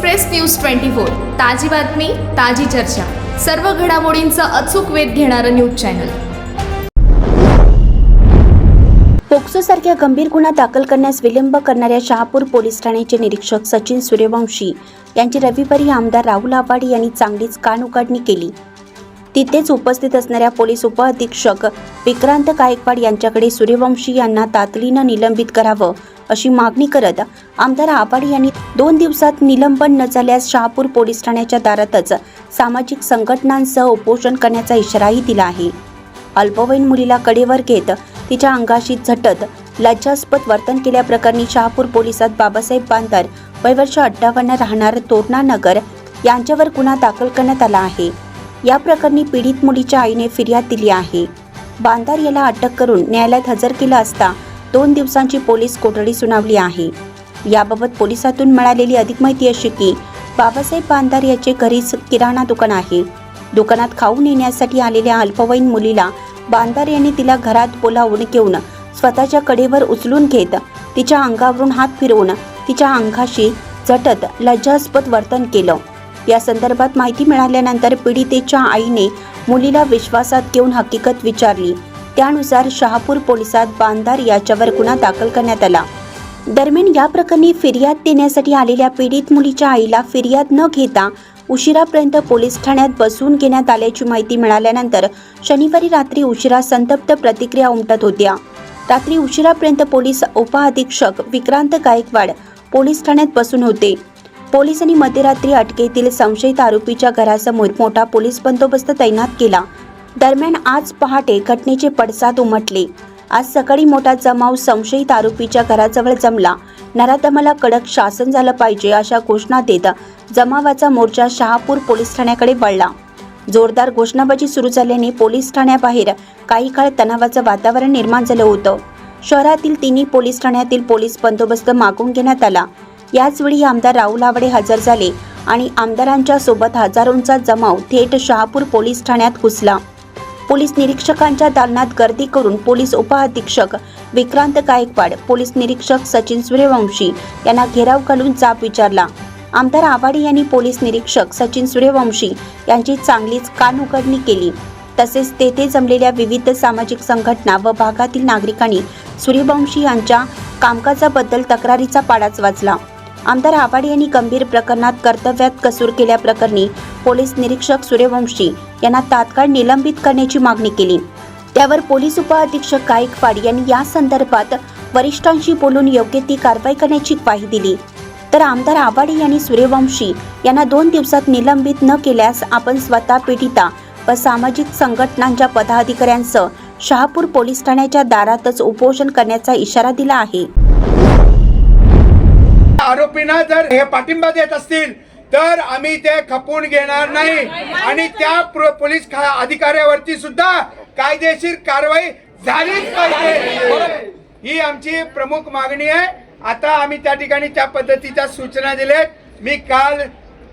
Express news twenty four ताजी बातमी ताजी चर्चा. सर्व घडामोडींचा अचूक वेध घेणारं न्यूज चॅनल. पोक्सोसारख्या गंभीर गुन्हा दाखल करण्यास विलंब करणाऱ्या शहापूर पोलीस ठाण्याचे निरीक्षक सचिन सूर्यवंशी यांची रविवारी आमदार राहुल आवाडे यांनी चांगलीच कानउघाडणी केली. तिथेच उपस्थित असणाऱ्या पोलीस उपअधीक्षक विक्रांत गायकवाड यांच्याकडे सूर्यवंशी यांना तातडीनं निलंबित करावं अशी मागणी करत आमदार आवाडे यांनी दोन दिवसात निलंबन न झाल्यास शहापूर पोलीस ठाण्याच्या दारातच सामाजिक संघटनांसह उपोषण करण्याचा इशाराही दिला आहे. अल्पवयीन मुलीला कडेवर घेत तिच्या अंगाशी झटत लज्जास्पद वर्तन केल्याप्रकरणी शहापूर पोलिसात बाबासाहेब बांदर वयवर्ष अठ्ठावन्न राहणार तोरणा नगर यांच्यावर गुन्हा दाखल करण्यात आला आहे. या प्रकरणी पीडित मुलीच्या आईने फिर्याद दिली आहे. बांदार याला अटक करून न्यायालयात हजर केला असता दोन दिवसांची पोलीस कोठडी सुनावली आहे. याबाबत पोलिसातून मिळालेली अधिक माहिती अशी की बाबासाहेब बांधार याचे घरीच किराणा दुकान आहे. दुकानात खाऊ नेण्यासाठी आलेल्या अल्पवयीन मुलीला बांधार यांनी तिला घरात बोलावून घेऊन स्वतःच्या कडेवर उचलून घेत तिच्या अंगावरून हात फिरवून तिच्या अंगाशी झटत लज्जास्पद वर्तन केलं. या संदर्भात माहिती मिळाल्यानंतर पीडितेच्या आईने मुलीला विश्वासात घेऊन हकीकत विचारली. त्यानुसार शहापूर पोलिसात बांधार याच्यावर गुन्हा दाखल करण्यात आला. दरम्यान या प्रकरणी फिर्याद देण्यासाठी आलेल्या पीडित मुलीच्या आईला फिर्याद न घेता उशिरापर्यंत पोलीस ठाण्यात बसवून घेण्यात आल्याची माहिती मिळाल्यानंतर शनिवारी रात्री उशिरा संतप्त प्रतिक्रिया उमटत होत्या. रात्री उशिरापर्यंत पोलीस उपअधीक्षक विक्रांत गायकवाड पोलीस ठाण्यात बसून होते. पोलिसांनी मध्यरात्री अटकेतील संशयित आरोपीच्या घरासमोर मोठा पोलीस बंदोबस्त तैनात केला. दरम्यान आज पहाटे घटनेचे पडसाद उमटले. आज सकाळी मोठा जमाव संशयित आरोपीच्या घराजवळ जमला. नराधमाला कडक शासन झालं पाहिजे अशा घोषणा देत जमावाचा मोर्चा शहापूर पोलीस ठाण्याकडे वळला. जोरदार घोषणाबाजी सुरू झाल्याने पोलीस ठाण्याबाहेर काही काळ तणावाचं वातावरण निर्माण झालं होतं. शहरातील तिन्ही पोलीस ठाण्यातील पोलीस बंदोबस्त मागून घेण्यात आला. याचवेळी आमदार राहुल आवडे हजर झाले आणि आमदारांच्या सोबत हजारोंचा जमाव थेट शहापूर पोलीस ठाण्यात घुसला. पोलीस निरीक्षकांच्या दालनात गर्दी करून पोलीस उपअधीक्षक विक्रांत गायकवाड पोलीस निरीक्षक सचिन सूर्यवंशी यांना घेराव घालून जाब विचारला. आमदार आवाडे यांनी पोलीस निरीक्षक सचिन सूर्यवंशी यांची चांगलीच कान उघडणी केली. तसेच तेथे जमलेल्या विविध सामाजिक संघटना व भागातील नागरिकांनी सूर्यवंशी यांच्या कामकाजाबद्दल तक्रारीचा पाडाच वाचला आमदार आवाडे यांनी गंभीर प्रकरणात कर्तव्यात कसूर केल्याप्रकरणी पोलीस निरीक्षक सूर्यवंशी यांना तात्काळ निलंबित करण्याची मागणी केली. त्यावर पोलीस उपअधीक्षक गायकवाड यांनी या संदर्भात वरिष्ठांशी बोलून योग्य ती कारवाई करण्याची ग्वाही दिली. तर आमदार आवाडे यांनी सूर्यवंशी यांना दोन दिवसात निलंबित न केल्यास आपण स्वतः पीडिता व सामाजिक संघटनांच्या पदाधिकाऱ्यांसह शहापूर पोलीस ठाण्याच्या दारातच उपोषण करण्याचा इशारा दिला आहे. आरोपींना जर हे पाठिंबा देत असतील तर आम्ही ते खपवून घेणार नाही. आणि त्या पोलीस खा- अधिकाऱ्यावरती सुद्धा कायदेशीर कारवाई झालीच पाहिजे. ही आमची प्रमुख मागणी आहे. आता आम्ही त्या ठिकाणी त्या पद्धतीच्या सूचना दिल्यात. मी काल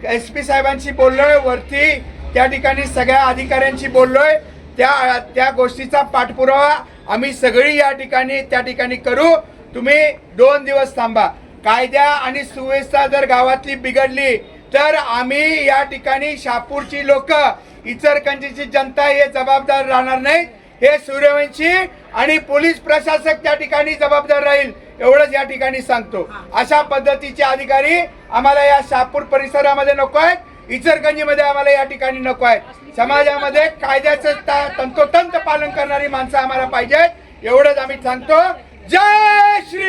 एस पी साहेबांशी बोललोय वरती त्या ठिकाणी सगळ्या अधिकाऱ्यांशी बोललोय. त्या त्या गोष्टीचा पाठपुरावा आम्ही सगळी या ठिकाणी त्या ठिकाणी करू. तुम्ही दोन दिवस थांबा. कायद्या आणि सुव्यवस्था जर गावातली बिघडली तर आम्ही या ठिकाणी शापूरची लोक इचरकंजीची जनता हे जबाबदार राहणार नाही. हे सूर्यवंशी आणि पोलीस प्रशासक त्या ठिकाणी जबाबदार राहील एवढंच या ठिकाणी सांगतो. अशा पद्धतीचे अधिकारी आम्हाला या शापूर परिसरामध्ये नको आहेत इचरगंजीमध्ये आम्हाला या ठिकाणी नको आहेत. समाजामध्ये कायद्याचं ता- तंतोतंत पालन करणारी माणसं आम्हाला पाहिजेत एवढंच आम्ही सांगतो. जय श्री